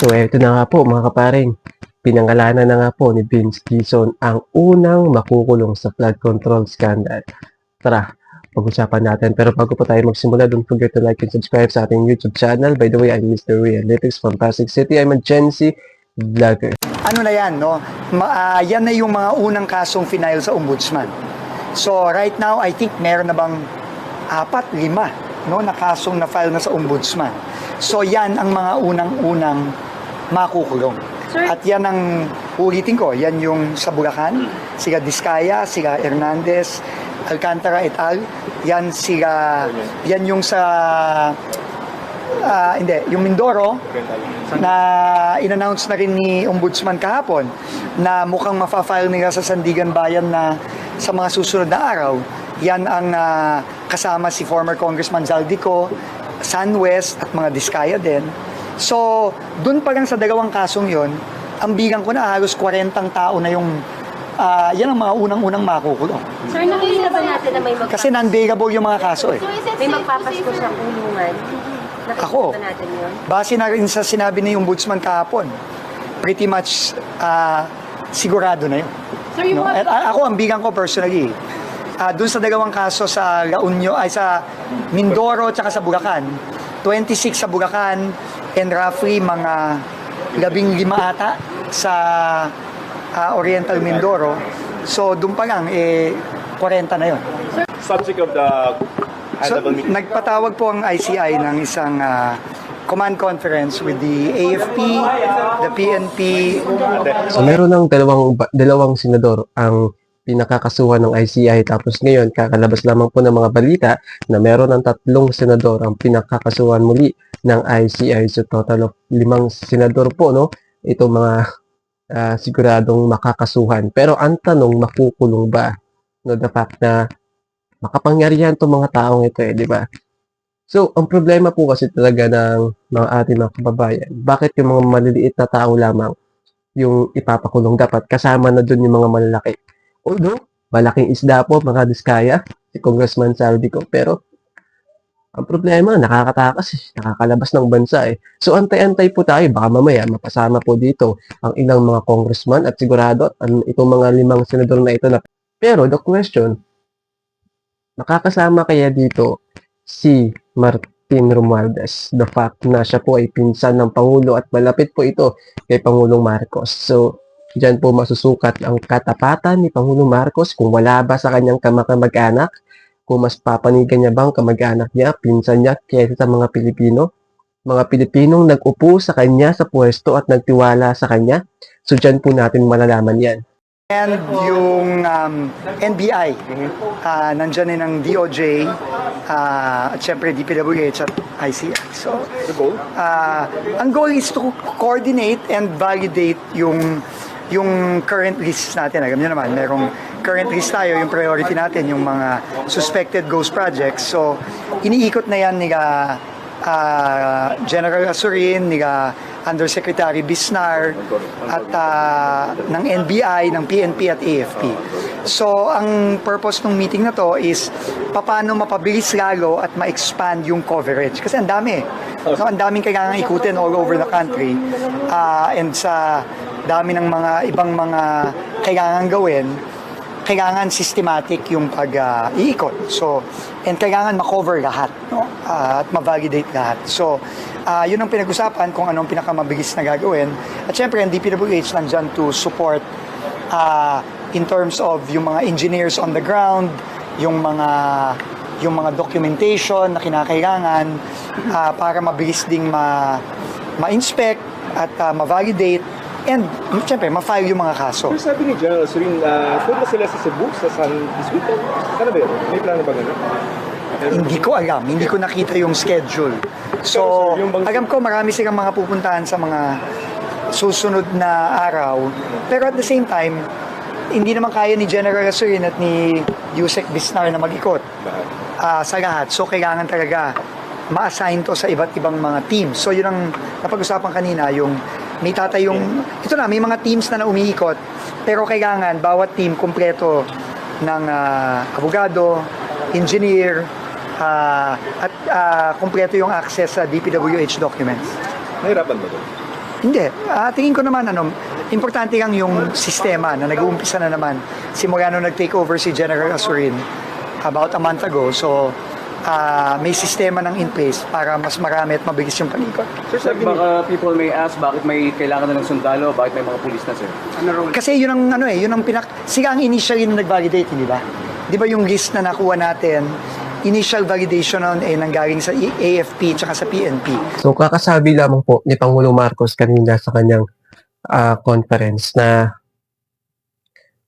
So eto na nga po mga kaparing, pinangalanan na nga po ni Vince Gison ang unang makukulong sa flood control scandal. Tara, pag-usapan natin. Pero bago pa tayo magsimula, don't forget to like and subscribe sa ating YouTube channel. By the way, I'm Mr. Realytics from Pasig City. I'm a Gen Z vlogger. ano na yan, no? Ma, ah, yan na yung mga unang kasong final sa ombudsman. So right now, I think meron na bang apat, lima, no, na kasong na file na sa ombudsman. So yan ang mga unang-unang makukulong. Sir- At yan ang ulitin ko, yan yung sa Bulacan, sila Diskaya, sila Hernandez, Alcantara et al. Yan sila, yan yung sa Ah, hindi, yung Mindoro na in-announce na rin ni Ombudsman kahapon na mukhang mafa-file nila sa Sandigan Bayan na sa mga susunod na araw. Yan ang ah, kasama si former Congressman Zaldico, Sunwest at mga Diskaya din. So, dun pa lang sa dalawang kasong yon, ang bilang ko na halos 40 tao na yung ah, yan ang mga unang-unang makukulong. Sir, nakikita ba natin na may mag Kasi non-bailable yung mga kaso eh. may magpapasko sa kulungan? Nakikita Ako. natin yun? Base na rin sa sinabi ni Ombudsman kahapon, pretty much ah, sigurado na yun. Sir, No? At a- ako, ang bigang ko personally, ah doon sa dalawang kaso sa La Union, ay sa Mindoro at sa Bulacan, 26 sa Bulacan, and roughly mga labing lima ata sa ah, Oriental Mindoro. So, doon pa lang, eh, 40 na yun. subject of the So, nagpatawag po ang ICI ng isang ah, command conference with the AFP, the PNP, So meron ng dalawang, dalawang senador ang pinakakasuhan ng ICI tapos ngayon kakalabas lamang po ng mga balita na meron ng tatlong senador ang pinakakasuhan muli ng ICI so total of limang senador po no? Ito mga ah, siguradong makakasuhan. Pero ang tanong makukulong ba no the fact na makapangyarihan tong mga taong ito eh di ba? So, ang problema po kasi talaga ng mga ating mga kababayan, bakit yung mga maliliit na tao lamang yung ipapakulong dapat? Kasama na dun yung mga malalaki. Although, malaking isda po mga diskaya, si Congressman Saldico, pero ang problema, nakakatakas eh, nakakalabas ng bansa eh. So antay-antay po tayo, baka mamaya mapasama po dito ang ilang mga congressman at sigurado ang itong mga limang senador na ito na. Pero the question, makakasama kaya dito si Martin Romualdez, the fact na siya po ay pinsan ng Pangulo at malapit po ito kay Pangulong Marcos. So, Diyan po masusukat ang katapatan ni Pangulong Marcos kung wala ba sa kanyang kamag-anak, kung mas papanigan niya bang kamag-anak niya, pinsan niya, kaysa sa mga Pilipino. Mga Pilipinong nag-upo sa kanya sa pwesto at nagtiwala sa kanya. So diyan po natin malalaman yan. and yung um, NBI. ah nandyan din ang DOJ, ah, at syempre DPWH at ICI. So, ah, ang goal is to coordinate and validate yung yung current lists natin. Alam niyo naman, merong current list tayo, yung priority natin, yung mga suspected ghost projects. So, iniikot na yan ni ah, ah, General Asurin, ni ah, Undersecretary Bisnar, at ah, ng NBI, ng PNP at AFP. So, ang purpose ng meeting na to is paano mapabilis lalo at ma-expand yung coverage. Kasi ang dami. No, ang daming kailangan ikutin all over the country. Ah, and sa dami ng mga ibang mga kailangan gawin, kailangan systematic yung pag-iikot. so, and kailangan ma-cover lahat, no? Ah, at ma-validate lahat. So, ah, yun ang pinag-usapan kung anong pinakamabilis na gagawin. At syempre, ang DPWH nandyan to support ah, in terms of yung mga engineers on the ground, yung mga yung mga documentation na kinakailangan ah, para mabilis ding ma ma-inspect at ah, ma-validate and syempre ma-file yung mga kaso. Pero sabi ni General Surin, uh, punta sila sa Cebu sa San this weekend. Sana ba yun? May plano ba ganun? Hindi ko alam, hindi ko nakita yung schedule. So, alam ko marami silang mga pupuntahan sa mga susunod na araw. Pero at the same time, hindi naman kaya ni General Asurin at ni Yusek Bisnar na mag-ikot ah, sa lahat. So, kailangan talaga ma-assign to sa iba't ibang mga teams. So, yun ang napag-usapan kanina, yung may tatay yung, ito na, may mga teams na na umiikot, pero kailangan bawat team kumpleto ng ah, abogado, engineer, ah, at ah, kumpleto yung access sa DPWH documents. Nahirapan ba doon? Hindi. Ah, tingin ko naman, ano, importante lang yung sistema na nag-uumpisa na naman. Simula nung nag-take over si General Asurin about a month ago. So, ah, may sistema nang in place para mas marami at mabilis yung panikot. Sir, baka people may ask bakit may kailangan na ng sundalo, bakit may mga pulis na, sir? Kasi yun ang ano eh, yun ang pinak... Sila ang initially na nag-validate, di ba? Di ba yung list na nakuha natin, initial validation nun eh nanggaling sa E- AFP tsaka sa PNP. So kakasabi lamang po ni Pangulong Marcos kanina sa kanyang ah, conference na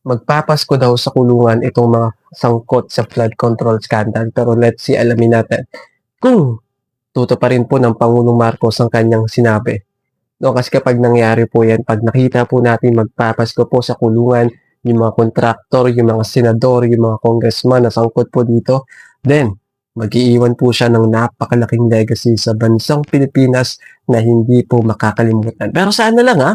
magpapasko daw sa kulungan itong mga sangkot sa flood control scandal. Pero let's see, alamin natin kung tuto pa rin po ng Pangulong Marcos ang kanyang sinabi. No, kasi kapag nangyari po yan, pag nakita po natin magpapasko po sa kulungan, yung mga kontraktor, yung mga senador, yung mga congressman na sangkot po dito, then mag-iiwan po siya ng napakalaking legacy sa bansang Pilipinas na hindi po makakalimutan. Pero sana lang ha,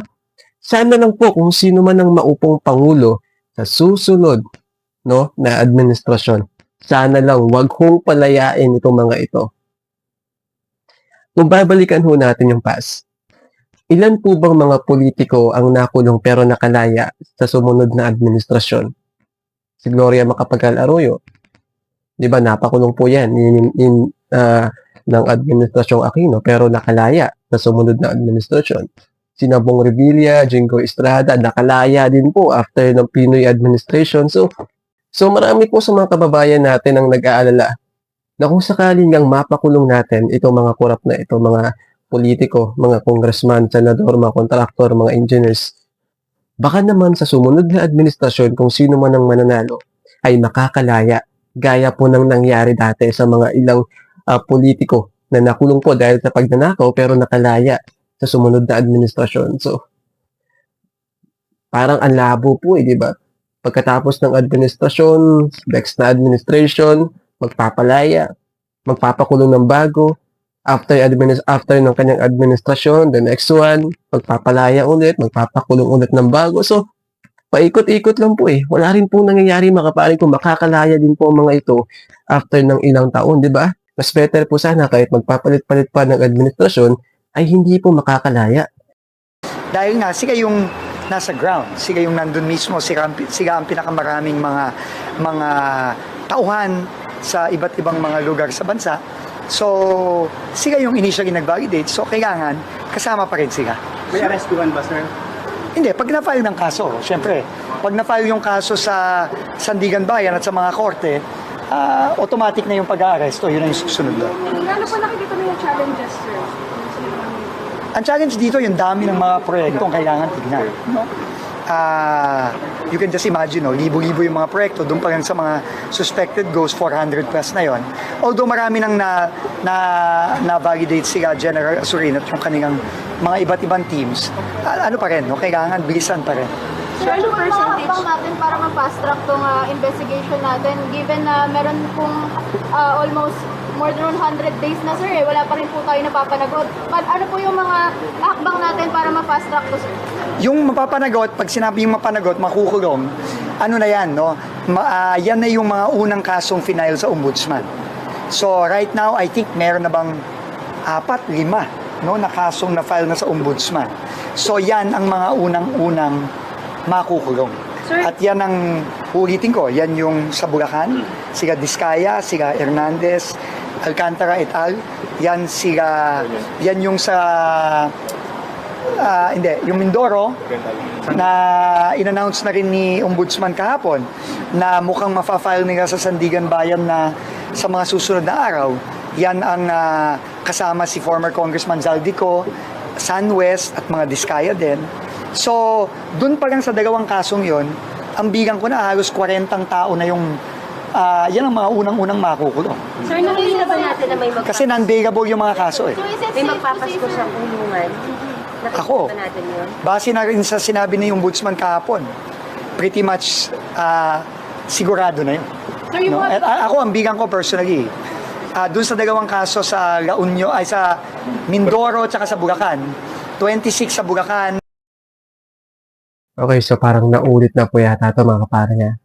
sana lang po kung sino man ang maupong pangulo sa susunod no, na administrasyon, sana lang wag hong palayain itong mga ito. Kung babalikan ho natin yung past, ilan po bang mga politiko ang nakulong pero nakalaya sa sumunod na administrasyon? Si Gloria Macapagal Arroyo, di ba napakulong po yan in, in, ah, ng administrasyong Aquino pero nakalaya sa sumunod na administrasyon. Si Nabong Revilla, Jingo Estrada, nakalaya din po after ng Pinoy administration. So, so marami po sa mga kababayan natin ang nag-aalala na kung sakaling ngang mapakulong natin itong mga korap na ito, mga politiko, mga congressman, senador, mga kontraktor, mga engineers, baka naman sa sumunod na administrasyon kung sino man ang mananalo ay makakalaya gaya po ng nangyari dati sa mga ilang ah, politiko na nakulong po dahil sa pagnanakaw pero nakalaya sa sumunod na administrasyon. So, parang ang labo po eh, di ba? Pagkatapos ng administrasyon, next na administration, magpapalaya, magpapakulong ng bago, after adminis after ng kanyang administrasyon, the next one, magpapalaya ulit, magpapakulong ulit ng bago. So, paikot-ikot lang po eh. Wala rin po nangyayari mga kapatid kung makakalaya din po mga ito after ng ilang taon, di ba? Mas better po sana kahit magpapalit-palit pa ng administrasyon ay hindi po makakalaya. Dahil nga, sila yung nasa ground, sila yung nandun mismo, sila, ang- sila ang pinakamaraming mga, mga tauhan sa iba't ibang mga lugar sa bansa. So, sila yung initially nag-validate. So, kailangan kasama pa rin sila. May arrestuhan ba, sir? Hindi, pag na-file ng kaso, syempre, pag na-file yung kaso sa Sandigan Bayan at sa mga korte, ah, automatic na yung pag-aaresto, yun ang susunod doon. Ano po nakikita mo yung challenges, sir? Ang challenge dito, yung dami ng mga proyektong kailangan tignan. No? Ah, you can just imagine, no? libo-libo yung mga proyekto, doon pa lang sa mga suspected ghosts, 400 plus na yon. Although marami nang na, na, na-validate sila, General Asurin at yung kanilang mga iba't ibang teams, ah, ano pa rin, no? kailangan bilisan pa rin. Sir, ano percentage? hakbang natin para ma-fast track tong ah, investigation natin given na meron pong ah, almost more than 100 days na sir eh, wala pa rin po tayo napapanagot. But ano po yung mga hakbang natin para ma-fast track to sir? Yung mapapanagot, pag sinabi yung mapanagot, makukulong, ano na yan, no? Ma, ah, yan na yung mga unang kasong final sa ombudsman. So right now, I think meron na bang apat, lima, no, na kasong na-file na sa ombudsman. So yan ang mga unang-unang makukulong. Sir- At yan ang ulitin ko, yan yung sa Bulacan, sila Diskaya, sila Hernandez, Alcantara et al. Yan sila, yan yung sa Ah, hindi, yung Mindoro na in-announce na rin ni Ombudsman kahapon na mukhang mafa-file nila sa Sandigan Bayan na sa mga susunod na araw. Yan ang ah, kasama si former Congressman Zaldico, Sunwest at mga Diskaya din. So, dun pa lang sa dalawang kasong yon, ang bigang ko na halos 40 tao na yung ah, yan ang mga unang-unang makukulong. Sir, nakikita ba natin na may magpapasko? Kasi non-bailable yung mga kaso eh. May magpapasko sa kulungan. Nakikita Ako. ba natin yun? Base na rin sa sinabi ni Ombudsman kahapon, pretty much ah, sigurado na yun. Sir, yung No? mga- At a- ako, ang bigang ko personally, ah dun sa dalawang kaso sa La Union, ay sa Mindoro at sa Bulacan, 26 sa Bulacan, Okay, so parang naulit na po yata ito mga kapare niya.